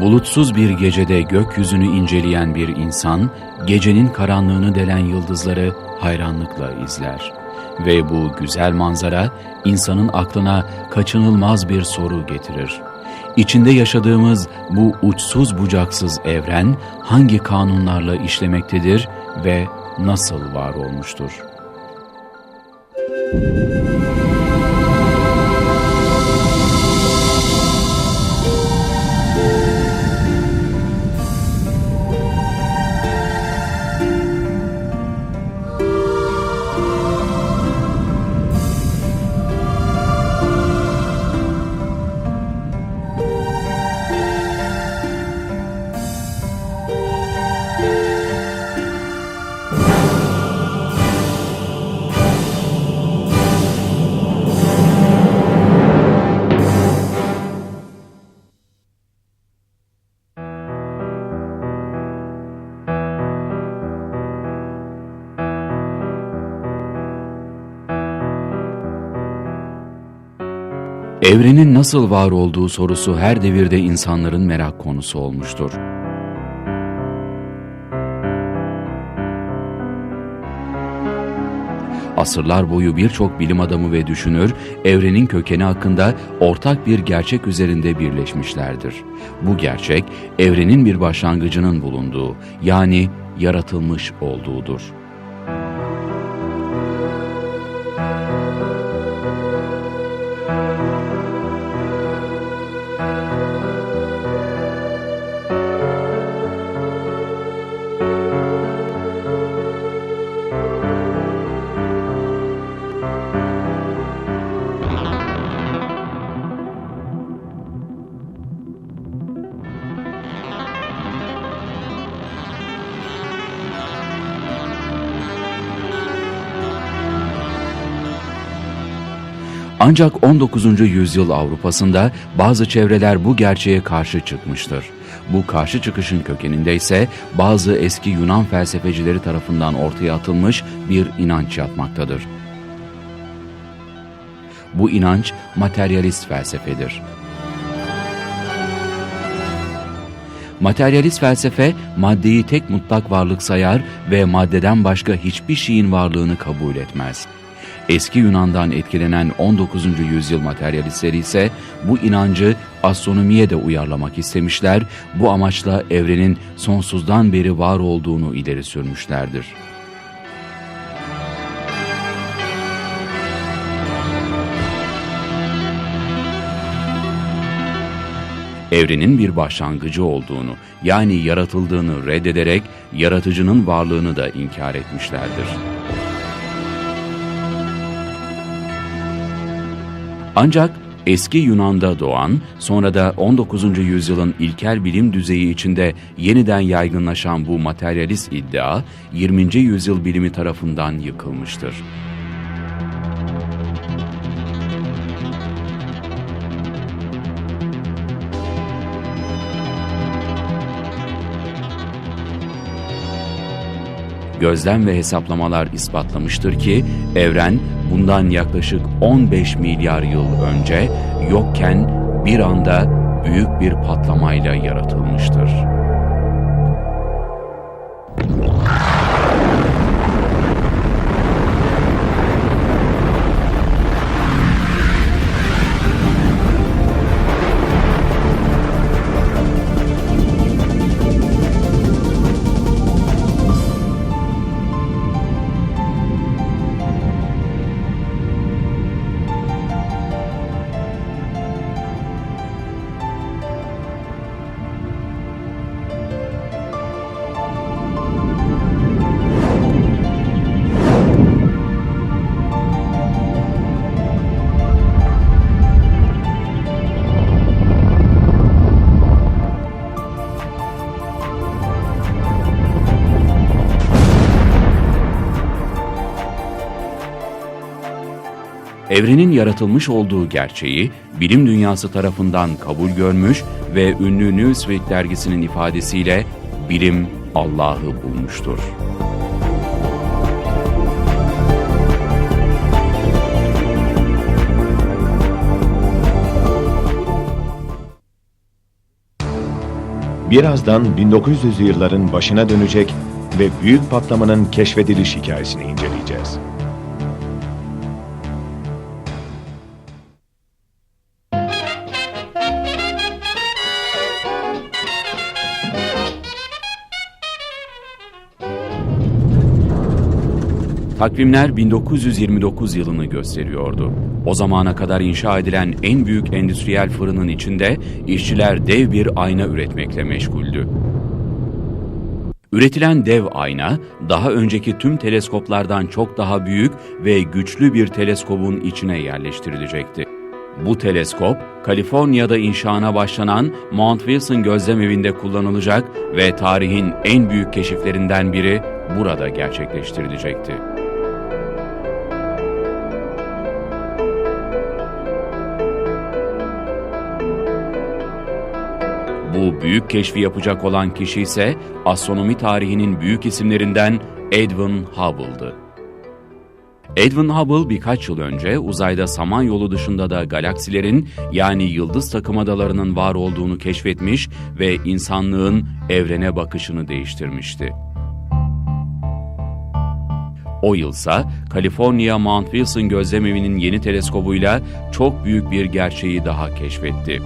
Bulutsuz bir gecede gökyüzünü inceleyen bir insan, gecenin karanlığını delen yıldızları hayranlıkla izler. Ve bu güzel manzara, insanın aklına kaçınılmaz bir soru getirir. İçinde yaşadığımız bu uçsuz bucaksız evren hangi kanunlarla işlemektedir ve nasıl var olmuştur? Evrenin nasıl var olduğu sorusu her devirde insanların merak konusu olmuştur. Asırlar boyu birçok bilim adamı ve düşünür, evrenin kökeni hakkında ortak bir gerçek üzerinde birleşmişlerdir. Bu gerçek, evrenin bir başlangıcının bulunduğu, yani yaratılmış olduğudur. Ancak 19. yüzyıl Avrupa'sında bazı çevreler bu gerçeğe karşı çıkmıştır. Bu karşı çıkışın kökeninde ise bazı eski Yunan felsefecileri tarafından ortaya atılmış bir inanç yatmaktadır. Bu inanç materyalist felsefedir. Materyalist felsefe maddeyi tek mutlak varlık sayar ve maddeden başka hiçbir şeyin varlığını kabul etmez. Eski Yunan'dan etkilenen 19. yüzyıl materyalistleri ise bu inancı astronomiye de uyarlamak istemişler, bu amaçla evrenin sonsuzdan beri var olduğunu ileri sürmüşlerdir. evrenin bir başlangıcı olduğunu, yani yaratıldığını reddederek yaratıcının varlığını da inkar etmişlerdir. Ancak eski Yunan'da doğan, sonra da 19. yüzyılın ilkel bilim düzeyi içinde yeniden yaygınlaşan bu materyalist iddia, 20. yüzyıl bilimi tarafından yıkılmıştır. Gözlem ve hesaplamalar ispatlamıştır ki evren bundan yaklaşık 15 milyar yıl önce yokken bir anda büyük bir patlamayla yaratılmıştır. Evrenin yaratılmış olduğu gerçeği bilim dünyası tarafından kabul görmüş ve ünlü Newsweek dergisinin ifadesiyle bilim Allah'ı bulmuştur. Birazdan 1900'lü yılların başına dönecek ve büyük patlamanın keşfediliş hikayesini inceleyeceğiz. Takvimler 1929 yılını gösteriyordu. O zamana kadar inşa edilen en büyük endüstriyel fırının içinde işçiler dev bir ayna üretmekle meşguldü. Üretilen dev ayna, daha önceki tüm teleskoplardan çok daha büyük ve güçlü bir teleskobun içine yerleştirilecekti. Bu teleskop, Kaliforniya'da inşaana başlanan Mount Wilson gözlemevinde kullanılacak ve tarihin en büyük keşiflerinden biri burada gerçekleştirilecekti. Bu büyük keşfi yapacak olan kişi ise astronomi tarihinin büyük isimlerinden Edwin Hubble'dı. Edwin Hubble birkaç yıl önce uzayda Samanyolu dışında da galaksilerin yani yıldız takım adalarının var olduğunu keşfetmiş ve insanlığın evrene bakışını değiştirmişti. O yılsa Kaliforniya Mount Wilson gözlemevinin yeni teleskobuyla çok büyük bir gerçeği daha keşfetti.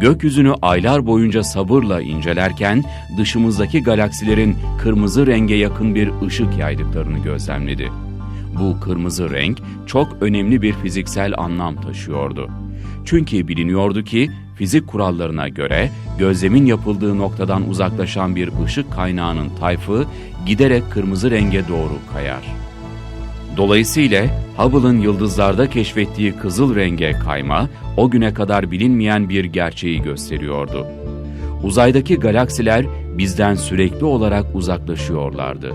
Gökyüzünü aylar boyunca sabırla incelerken dışımızdaki galaksilerin kırmızı renge yakın bir ışık yaydıklarını gözlemledi. Bu kırmızı renk çok önemli bir fiziksel anlam taşıyordu. Çünkü biliniyordu ki fizik kurallarına göre gözlemin yapıldığı noktadan uzaklaşan bir ışık kaynağının tayfı giderek kırmızı renge doğru kayar. Dolayısıyla Hubble'ın yıldızlarda keşfettiği kızıl renge kayma, o güne kadar bilinmeyen bir gerçeği gösteriyordu. Uzaydaki galaksiler bizden sürekli olarak uzaklaşıyorlardı.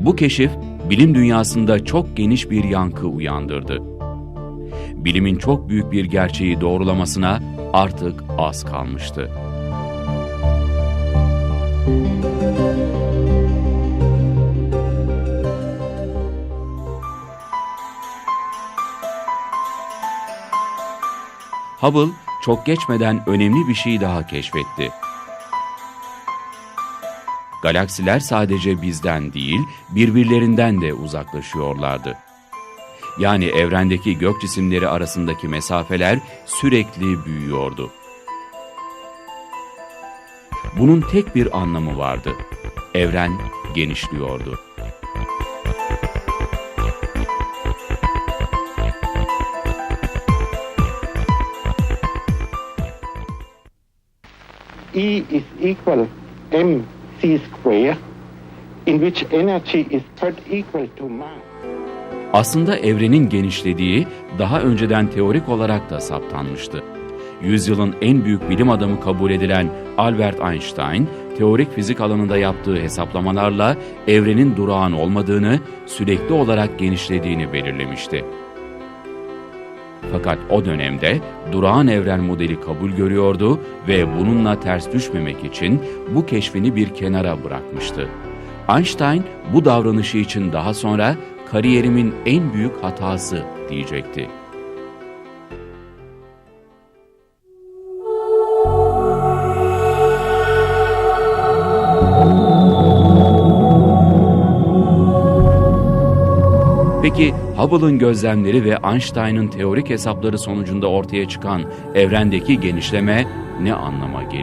Bu keşif, bilim dünyasında çok geniş bir yankı uyandırdı. Bilimin çok büyük bir gerçeği doğrulamasına artık az kalmıştı. Hubble çok geçmeden önemli bir şey daha keşfetti. Galaksiler sadece bizden değil, birbirlerinden de uzaklaşıyorlardı. Yani evrendeki gök cisimleri arasındaki mesafeler sürekli büyüyordu. Bunun tek bir anlamı vardı. Evren genişliyordu. E is equal m c square, in which energy is third equal to mass. Aslında evrenin genişlediği daha önceden teorik olarak da saptanmıştı. Yüzyılın en büyük bilim adamı kabul edilen Albert Einstein, teorik fizik alanında yaptığı hesaplamalarla evrenin durağan olmadığını, sürekli olarak genişlediğini belirlemişti. Fakat o dönemde durağan evren modeli kabul görüyordu ve bununla ters düşmemek için bu keşfini bir kenara bırakmıştı. Einstein bu davranışı için daha sonra kariyerimin en büyük hatası diyecekti. Peki Hubble'ın gözlemleri ve Einstein'ın teorik hesapları sonucunda ortaya çıkan evrendeki genişleme ne anlama geliyor?